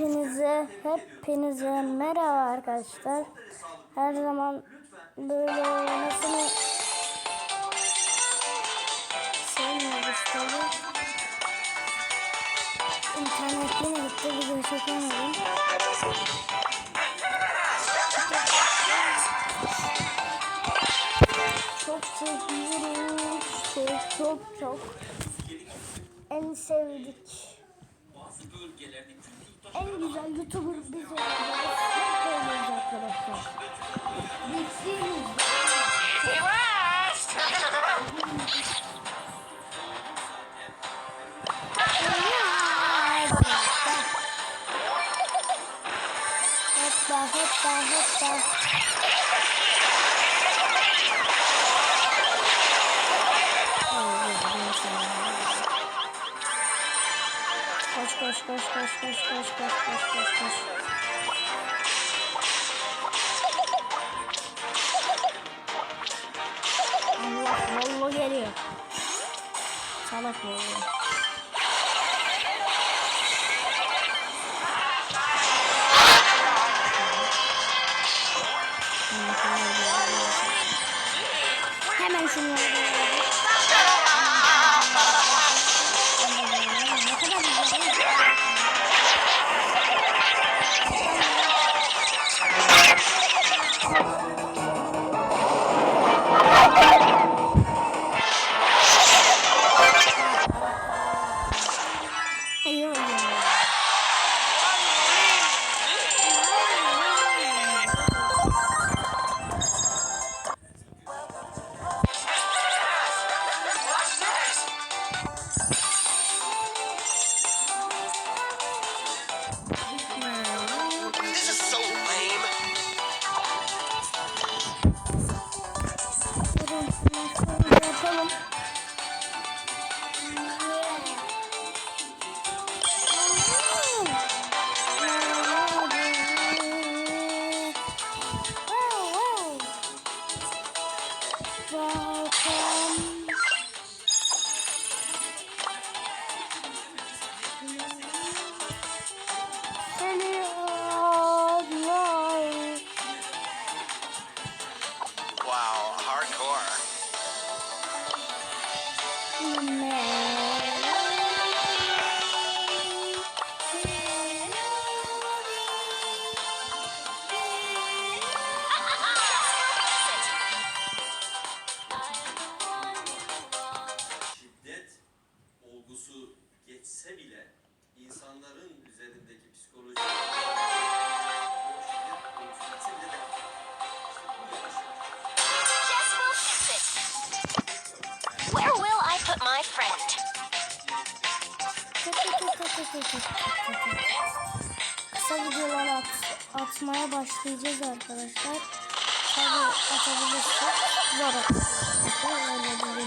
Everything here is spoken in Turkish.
Hepinize, hepinize merhaba arkadaşlar. Her zaman böyle olmasını sevmiyoruz tabi. İnternet yine gitti, video çekemedim. Çok seviyoruz, çok çok çok. En sevdik. En güzel YouTuber biz olacağız. Böyleyiz arkadaşlar. Bitsiz. Hoppa hoppa hoppa. Koş koş koş koş koş koş koş koş koş koş. Allah Volvo geliyor. Salak Volvo. Hemen şunu Amen. Çok çok çok çok çok çok çok Kısa videolar at, atmaya başlayacağız arkadaşlar. Tabi atabilirsek zor atabilirsek.